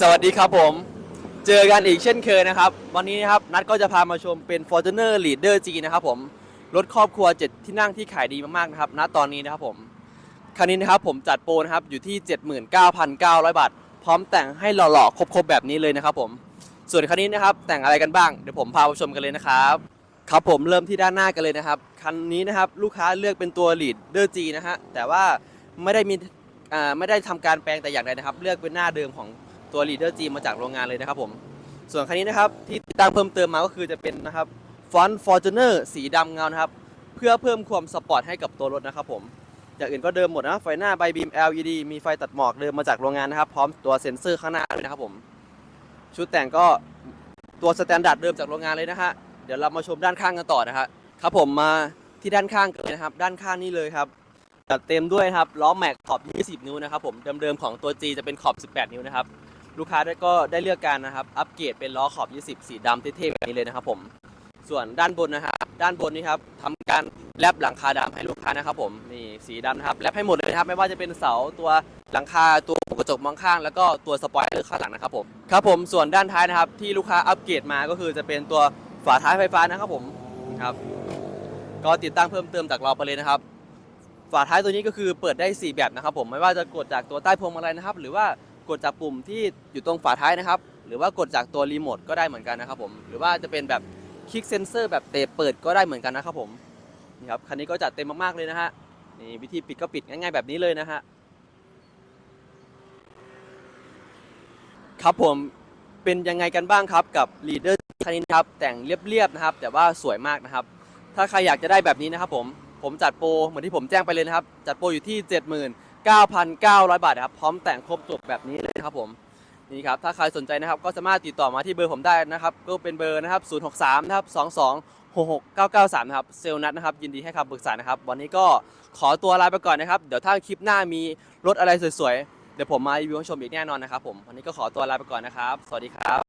สวัสดีครับผม เจอกันอีกเช่นเคยนะครับ วันนี้นะครับนัดก็จะพามาชมเป็น Fortuner Leader G นะครับผม รถครอบครัว 7 ที่นั่งที่ขายดีมากๆนะครับ ณ ตอนนี้นะครับผม คันนี้นะครับผมจัดโปรนะครับอยู่ที่ 79,900 บาท พร้อมแต่งให้หล่อๆ ครบๆ แบบนี้เลยนะครับผม ส่วนคันนี้นะครับแต่งอะไรกันบ้าง เดี๋ยวผมพาไปชมกันเลยนะครับ ครับผมเริ่มที่ด้านหน้ากันเลยนะครับ คันนี้นะครับลูกค้าเลือกเป็นตัว Leader G นะฮะ แต่ว่าไม่ได้มีไม่ได้ทำการแปลงแต่อย่างใดนะครับ เลือกเป็นหน้าเดิมของ ตัว Leader G มาจากโรงงานเลยนะครับผม ส่วนคันนี้นะครับที่ติดตั้งเพิ่มเติมมาก็คือจะเป็นนะครับฟอนต์ Fortuner สีดำเงานะครับ เพื่อเพิ่มความสปอร์ตให้กับตัวรถนะครับผมอย่างอื่นก็เดิมหมดนะไฟหน้าไบบีม LED มีไฟตัดหมอกเดิมมาจากโรงงานนะครับ พร้อมตัวเซ็นเซอร์ข้างหน้าเลยนะครับผม ชุดแต่งก็ตัวสแตนดาร์ดเดิมจากโรงงานเลยนะฮะเดี๋ยวเรามาชมด้านข้างกันต่อนะฮะครับผมมาที่ด้านข้างกันนะครับ ด้านข้างนี่เลยครับจัดเต็มด้วยครับล้อแม็กขอบ 20 นิ้วนะครับผมเดิมๆของตัว G จะเป็นขอบ 18 นิ้วนะครับ ลูกค้าได้ก็ได้เลือกการนะครับ อัปเกรดเป็นล้อขอบ 20 สีดำเท่ๆแบบนี้เลยนะครับผม ส่วนด้านบนนะครับ ด้านบนนี่ครับทำการแลบหลังคาดำให้ลูกค้านะครับผม นี่สีดำนะครับแลบให้หมดเลยนะครับ ไม่ว่าจะเป็นเสาตัวหลังคาตัวกระจกมองข้าง แล้วก็ตัวสปอยเลอร์ข้างหลังนะครับผม ครับผม ส่วนด้านท้ายนะครับ ที่ลูกค้าอัปเกรดมาก็คือจะเป็นตัวฝาท้ายไฟฟ้านะครับผม ครับ ก็ติดตั้งเพิ่มเติมจากเราไปเลยนะครับ ฝาท้ายตัวนี้ก็คือเปิดได้ 4 แบบนะครับผม ไม่ว่าจะกดจากตัวใต้พวงมาลัยนะครับ หรือว่า กดจากปุ่มที่อยู่ตรงฝาท้ายนะครับ หรือว่ากดจากตัวรีโมทก็ได้เหมือนกันนะครับผม หรือว่าจะเป็นแบบคลิกเซนเซอร์แบบเตะเปิดก็ได้เหมือนกันนะครับผม นี่ครับ คันนี้ก็จัดเต็มมากๆเลยนะฮะ นี่วิธีปิดก็ปิดง่ายๆแบบนี้เลยนะฮะ ครับผมเป็นยังไงกันบ้างครับกับ Leader คันนี้ครับแต่งเรียบๆนะครับ แต่ว่าสวยมากนะครับ ถ้าใครอยากจะได้แบบนี้นะครับผมผมจัดโปรเหมือนที่ผมแจ้งไปเลยนะครับ จัดโปรอยู่ที่ 9,900 บาทนะครับ พร้อมแต่งครบจบแบบนี้เลยครับผมนี่ครับถ้าใครสนใจนะครับก็สามารถติดต่อมาที่เบอร์ผมได้นะครับ ก็เป็นเบอร์นะครับ 063 นะครับ 22 66993 นะครับ เซลล์นัทนะครับ ยินดีให้คำปรึกษานะครับ วันนี้ก็ขอตัวลาไปก่อนนะครับ เดี๋ยวถ้าคลิปหน้ามีรถอะไรสวยๆ เดี๋ยวผมมารีวิวให้ชมอีกแน่นอนนะครับผม วันนี้ก็ขอตัวลาไปก่อนนะครับ สวัสดีครับ